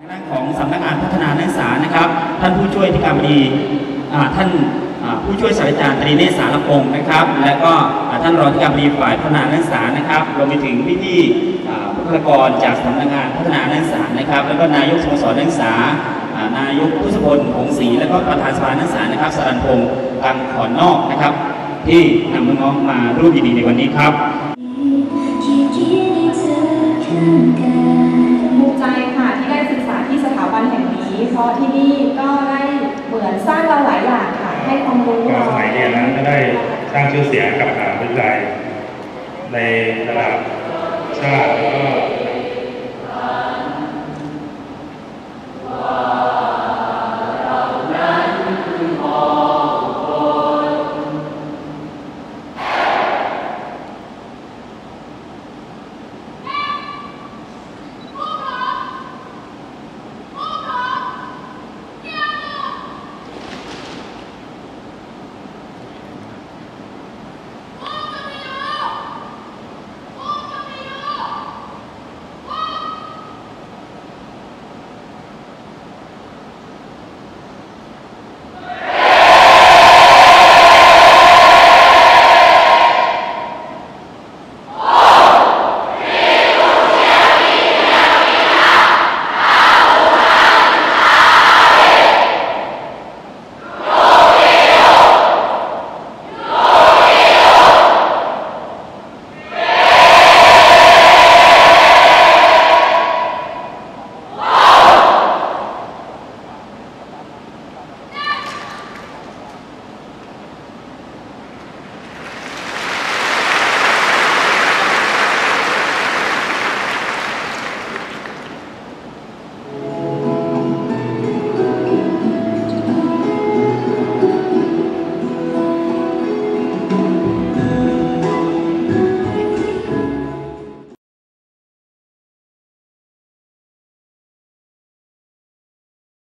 ในด้านของสำนักงานพัฒนานักศึกษานะครับ ท่านผู้ช่วยที่การบดีท่านผู้ช่วยศาสตราจารย์ตรีเนศสารพงศ์นะครับ และก็ท่านรองที่การบดีฝ่ายพัฒนานักศึกษานะครับรวมไปถึงพี่ๆอ่าบุคลากรจากสำนักงานพัฒนานักศึกษานะครับ แล้วก็นายกสโมสรนักศึกษานายกพุทธพลหงศรีและก็ประธานสภานักศึกษานะครับสรันพงศ์กังขอนนอกนะครับ ที่นำน้องๆมาร่วมยินดีในวันนี้ครับ แห่งนี้เพราะที่นี่ก็ได้เหมือนสร้างเราหลายอย่างค่ะ ให้ความรู้เราสมัยเรียนนั้นก็ได้สร้างชื่อเสียงกับมหาวิทยาลัยในระดับชาติแล้วก็